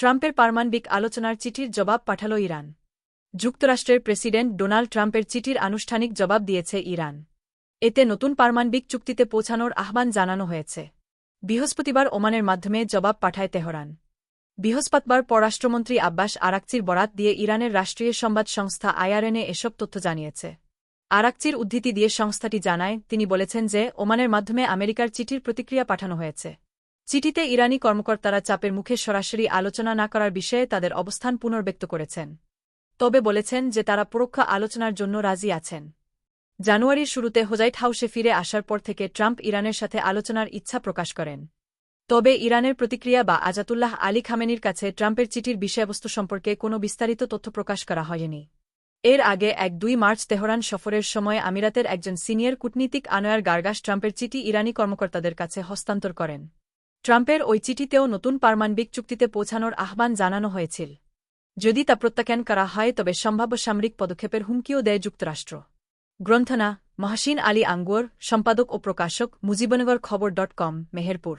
ট্রাম্পের পারমাণবিক আলোচনার চিঠির জবাব পাঠাল ইরান। যুক্তরাষ্ট্রের প্রেসিডেন্ট ডোনাল্ড ট্রাম্পের চিঠির আনুষ্ঠানিক জবাব দিয়েছে ইরান। এতে নতুন পারমাণবিক চুক্তিতে পৌঁছানোর আহ্বান জানানো হয়েছে। বৃহস্পতিবার ওমানের মাধ্যমে জবাব পাঠায় তেহরান। বৃহস্পতিবার পররাষ্ট্রমন্ত্রী আব্বাস আরাকচির বরাত দিয়ে ইরানের রাষ্ট্রীয় সংবাদ সংস্থা আইআরএনএ এসব তথ্য জানিয়েছে। আরাকচির উদ্ধৃতি দিয়ে সংস্থাটি জানায়, তিনি বলেছেন যে, ওমানের মাধ্যমে আমেরিকার চিঠির প্রতিক্রিয়া পাঠানো হয়েছে। চিঠিতে ইরানি কর্মকর্তারা চাপের মুখে সরাসরি আলোচনা না করার বিষয়ে তাদের অবস্থান পুনর্ব্যক্ত করেছেন। তবে বলেছেন যে তারা পরোক্ষ আলোচনার জন্য রাজি আছেন। জানুয়ারির শুরুতে হোজাইট হাউসে ফিরে আসার পর থেকে ট্রাম্প ইরানের সাথে আলোচনার ইচ্ছা প্রকাশ করেন। তবে ইরানের প্রতিক্রিয়া বা আজাতুল্লাহ আলী খামেনির কাছে ট্রাম্পের চিঠির বিষয়বস্তু সম্পর্কে কোনো বিস্তারিত তথ্য প্রকাশ করা হয়নি। এর আগে এক দুই মার্চ তেহরান সফরের সময় আমিরাতের একজন সিনিয়র কূটনীতিক আনোয়ার গার্গাস ট্রাম্পের চিঠি ইরানি কর্মকর্তাদের কাছে হস্তান্তর করেন। ট্রাম্পের ওই চিঠিতেও নতুন পারমাণবিক চুক্তিতে পৌঁছানোর আহ্বান জানানো হয়েছিল। যদি তা প্রত্যাখ্যান করা হয়, তবে সম্ভাব্য সামরিক পদক্ষেপের হুমকিও দেয় যুক্তরাষ্ট্র। গ্রন্থনা, মহাসিন আলী আঙ্গুর, সম্পাদক ও প্রকাশক, মুজিবনগর খবর ডট কম, মেহেরপুর।